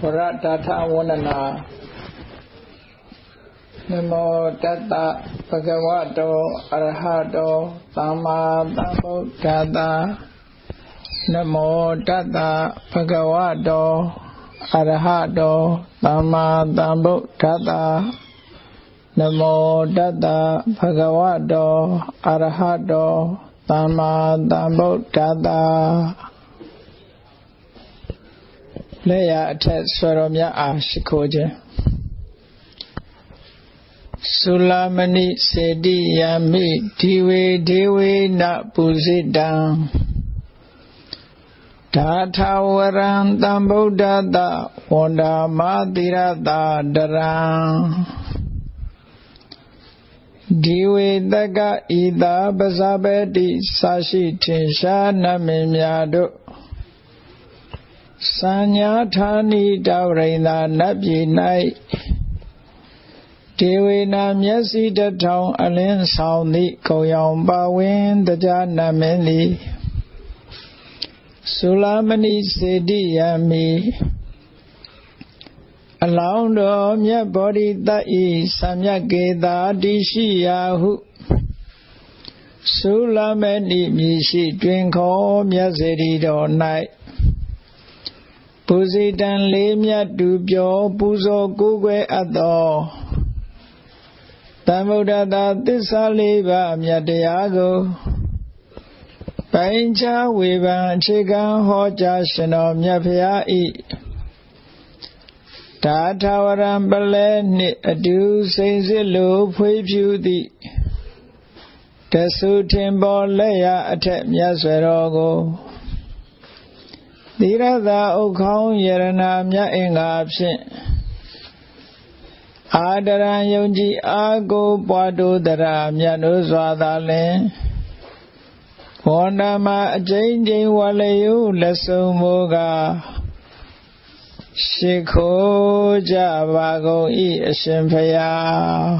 ဝရတထဝန္ဒနာနမောတတ္တဗဂဝတောအရဟတောသမ္မာသမ္ဗုဒ္ဓတ္တနမောတတ္တဗဂဝတောအရဟတောသမ္မာသမ္ဗုဒ္ဓတ္တနမောတတ္တဗဂဝတောအရဟတောသမ္မာသမ္ဗုဒ္ဓတ္တ လက်ရအထက်ဆွေတော်မြတ်အားရှိခိုးခြင်းသုလမဏိစေတိယမိဒီဝေဒေဝေနပုဇိတံဓာထဝရံတံဗုဒ္ဓတဝန္ဒာမတိရတာတရံဒီဝေတကဤသာပဇာပတိသာရှိထင်ရှားနမင်းများတို့ စัญญာဌာနိတဝရိန္ဒာနတ်ပြည်၌ဒေဝေနာမျက်စိတထောင်အလင်းဆောင်သည့်ကုံရောင်ပါဝင်တရားနမင်းသည်သုလာမဏိစေတိယမိအလောင်းတော်မြတ်ဗောဓိတဤသံမြတ်ကေတာတိရှိရာဟုသုလာမဏိမြည်ရှိတွင်ခေါ်မြတ်စေတီတော်၌ ပူဇိတံလေးမြတ်တူပြောပူဇော်ကိုးကွယ်အပ်သောသမ္ဗုဒ္ဓတာသစ္စာလေးပါးမြတ်တရားကိုပိုင်ချဝေဖန်အခြေခံဟောကြားရှင်တော်မြတ်ဖရာဤဒါထဝရံပလဲနှင့်အတူစိန်စစ်လိုဖွေးဖြူသည့်တဆုထင်ပေါ်လက်ရအထက်မြတ်ဆွေတော်ကို သီရသာဥခေါင်းယရနာမြတ်အင်္ဂါဖြင့်အာဒရံယုံကြည်အာကိုပွားတို့တရာမြတ်တို့စွာသာလင်ဝန္ဒမအကျဉ်းချင်းဝလယုလက်ဆုံမိုးကရှိခိုးကြပါကုန်ဤအရှင်ဖယား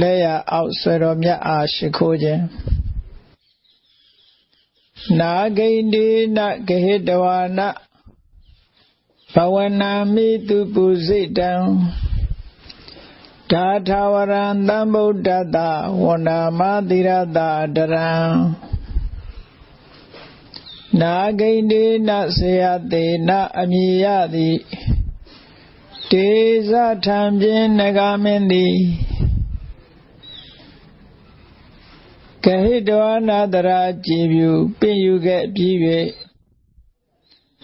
လက်ရအောက်ဆွေတော်မြတ်အားရှိခိုးခြင်း နာဂိန္ဒီနဂဟိတဝါနဘဝနာမိတုပုစိတံဓာထဝရံသံဗုဒ္ဓတဝန္ဒမသီရတတရံနာဂိန္ဒီနဆေယတေနအမိယတိတေဇထံပြင်းနဂမင်းသည် ကဟိတဝနာတရာကြည်ပြုပင်ယူခဲ့ပြီး၍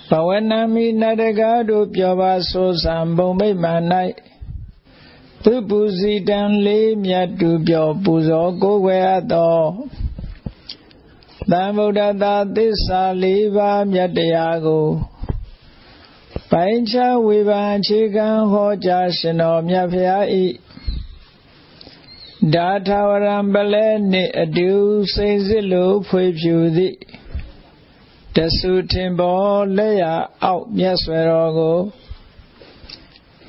ဘဝနာမိနတကားတို့ပြောပါဆိုဆံဘုံမိတ်မှန်၌သူပူစီတံလေးမြတ်တူပြောပူဇော်ကိုးကွယ်အပ်သောသံဗုဒ္ဓသာသစ္စာလေးပါးမြတ်တရားကိုပိုင်းခြားဝေဖန်အခြေခံဟောကြားရှင်တော်မြတ်ဖရာ၏ ဒါထဝရံပလဲနှင့်အတူစိန်စစ်လိုဖွေဖြူသည့်တဆုထင်ပေါ်လက်ရအောက်မြတ်ဆွေတော်ကို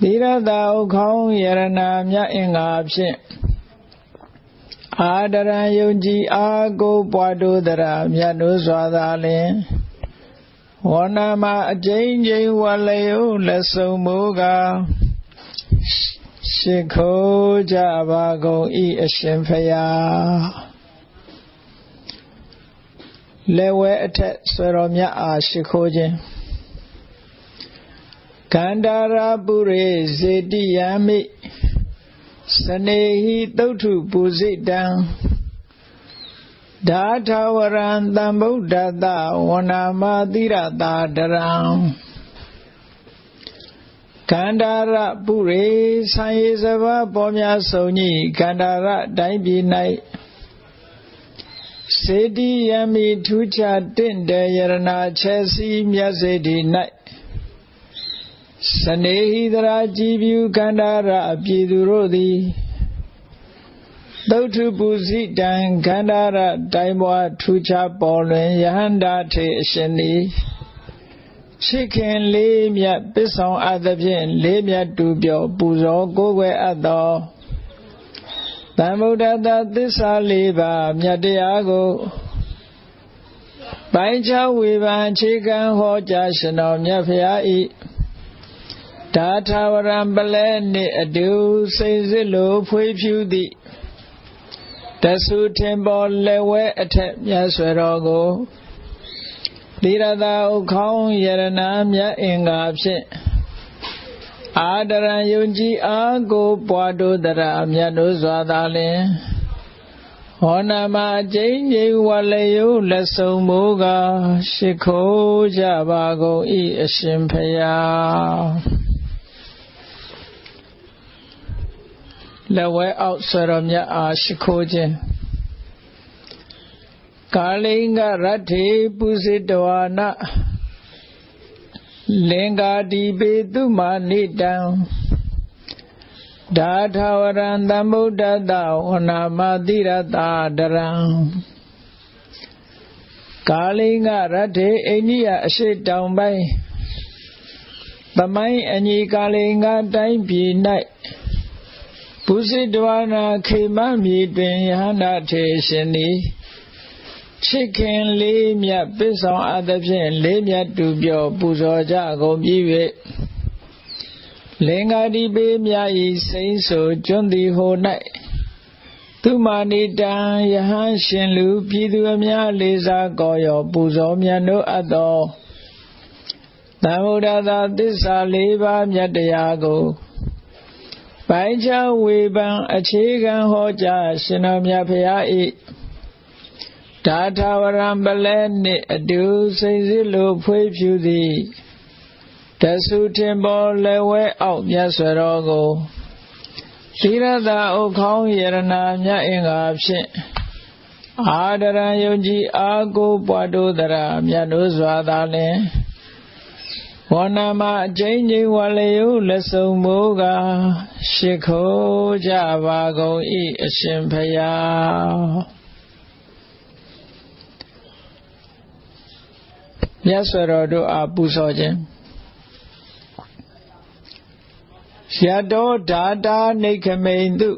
သီရတာဥခေါင်းယရနာမြတ်အင်္ဂါဖြင့်အာဒရံယုံကြည်အာကိုပွားတို့တရာမြတ်တို့စွာသာလင်ဝန္နာမအကျဉ်းချင်းဝလယုလက်ဆုံမူကား ရှိခိုးကြပါကုန်ဤအရှင်ဖယားလက်ဝဲအထက်ဆွေတော်မြတ်အားရှိခိုးခြင်းကန္တာရာပုရိဇေတိယမိစနေဟိတုတ်ထုပုစိတံဓာထဝရံတံဗုဒ္ဓတဝနာမတိရတာတရံ ကန္တာရပုရိဆံရစဘာပေါ်များဆုံးကြီးကန္တာရတိုင်းပြည်၌စေတီယမိထူးခြားတင့်တယ်ယရနာချက်စီမြတ်စေတီ၌စနေဟိတရာကြည်ပြူကန္တာရအပြည်သူတို့သည်သုတ်ထုပုစိတံခန္ဓာရတိုင်းပွားထူးခြားပေါ်လွင်ယဟန္တာထေအရှင်သည် ရှိခင်လေးမြတ်ပစ္ဆောင်အပ်သဖြင့်လေးမြတ်တူပြောပူဇော်ကိုးကွယ်အပ်သောသမ္ဗုဒ္ဓတသစ္စာလေးပါးမြတ်တရားကိုပပိုင်းခြားဝေဖန်အခြေခံဟောကြားရှင်တော်မြတ်ဖရာဤဒါထာဝရံပလဲနှင့်အတူစိတ်စစ်လိုဖွေးဖြူသည့်တဆုထင်ပေါ်လက်ဝဲအထက်မြတ်ဆွေတော်ကို သီရသာဥခေါင်းယရနာမြတ်အင်္ဂါဖြင့်အာဒရံယုံကြည်အားကိုပွားတို့တရာမြတ်တို့စွာသာလင်ဟောနာမကျိန်ကျိန်ဝလယုလက်ဆုံးမိုးကရှိခိုးကြပါကုန်ဤအရှင်ဖယားလက်ဝဲအောက်ဆွေတော်မြတ်အားရှိခိုးခြင်း ကာလိင်္ဂရတ္ထေပုစိတဝါနလင်္ကာတိပေသူမာနိတံဒါထဝရံသမ္ဗုဒ္ဓတဝနာမတိရတာဒရံကာလိင်္ဂရတ္ထေအိန္ဒိယအရှိတောင်ပိုင်းသမိုင်းအညီကာလိင်္ဂတိုင်းပြည်၌ပုစိတဝနာခေမမြေတွင်ယဟန္တာထေရှင်သည် ချစ်ခင်လေးမြတ်ပစ္ဆောင်အသဖြင့်လေးမြတ်တူပြောပူဇော်ကြကုန်ပြီး၍လင်္ကာတိပေမြဤစိမ့်ဆိုကျွန်းသည်ဟို၌သူမာနိတံယဟန်ရှင်လူပြည်သူအများလေးစားကောရောပူဇော်မြတ်တို့အပ်သောသံဃာသာသစ္စာ၄ပါးမြတ်တရားကိုပိုင်းခြားဝေဖန်အခြေခံဟောကြားရှင်တော်မြတ်ဖရာ၏ ဒါထာဝရံပလဲနှင့်အတူစိတ်စစ်လိုဖွေးဖြူသည်တဆုထင်ပေါ်လက်ဝဲအောက်မြတ်စွာတော်ကိုသီရသာဥခေါင်းယရနာမြတ်အင်္ဂါဖြင့်အာဒရံယုံကြည်အာကိုပွားတို့တရာမြတ်တို့စွာသာလင်ဝဏမအကျဉ်းချင်းဝလယုလက်ဆုံးမိုးကရှိခိုးကြပါကုန်ဤအရှင်ဖ မြတ်စွာတော်တို့အားပူဇော်ခြင်းရတောဓာတာနေခမိန်တု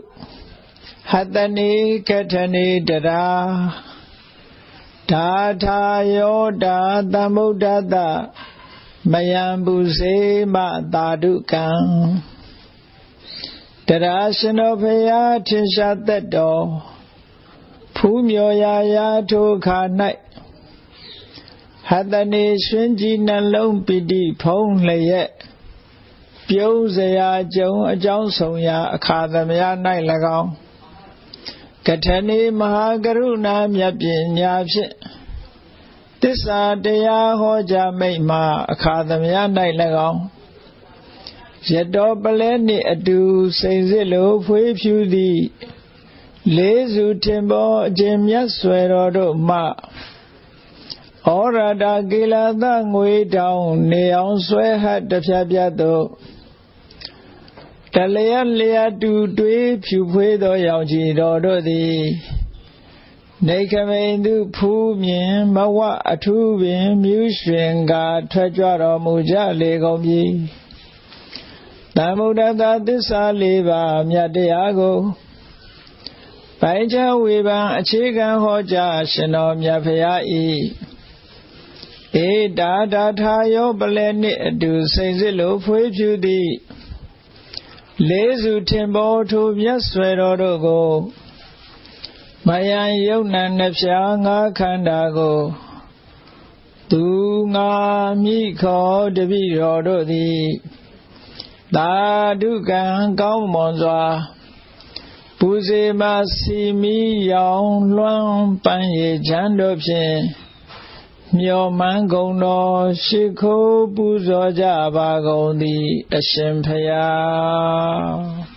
ဟတနေကထနေတရာဓာထာယောဓာသမုဒ္ဒတမယံပုစေမသာဓုကံတရာရှင်တော်ဖရာထင်ရှားသက်တော်ဖူးမြော်ရာရာထိုခါ၌ ဟတနေရွှင်ကြည်နှလုံးပိတိဖုံးလျက်ပြုံးစရာကြုံအကြောင်းဆောင်ရာ အခါသမယ၌၎င်းကထနေမဟာကရုဏာမြတ်ပညာဖြင့်တစ္ဆာတရားဟောကြားမိတ်မှာအခါသမယ၌၎င်းရတောပလဲနှင့်အတူစိန်စစ်လိုဖွေးဖြူသည်လေးစုထင်ပေါ်အကျင့်မြတ်ဆွေတော်တို့မှ ဩရတာကိလသငွေတောင်နေအောင်ဆွဲဟတ်တဖြတ်ဖြတ်သို့တလျက်လျက်တူတွေးဖြူဖွေးသောရောင်ကြည်တော်တို့သည်နေခမိန်သူဖူးမြင်မဝအထူးပင်မြူးရွှင်ကထွက်ကြွတော်မူကြလေကုန်ပြီသမုဒ္ဒတာသစ္စာလေးပါးမြတ်တရားကိုပိုင်းခြားဝေဖန်အခြေခံဟောကြားရှင်တော်မြတ်ဖရာ၏ ဧတာတာထာယောပလဲနှင့်အတူစိန်စစ်လိုဖွေးဖြူသည်လေးစုထင်ပေါ်ထိုမြတ်ဆွေတော်တို့ကိုမယံယုံနာနှဖျားငါခန္ဓာကိုသူငါမိခောတပိတော်တို့သည်သာဓုကံကောင်းမွန်စွာပူဇေမစီမီရောင်လွှမ်းပန်းရချမ်းတို့ဖြင့် မျောမှန်းကုန်တော်ရှိခိုးပူဇော်ကြပါကုန်သည် အရှင်ဖျား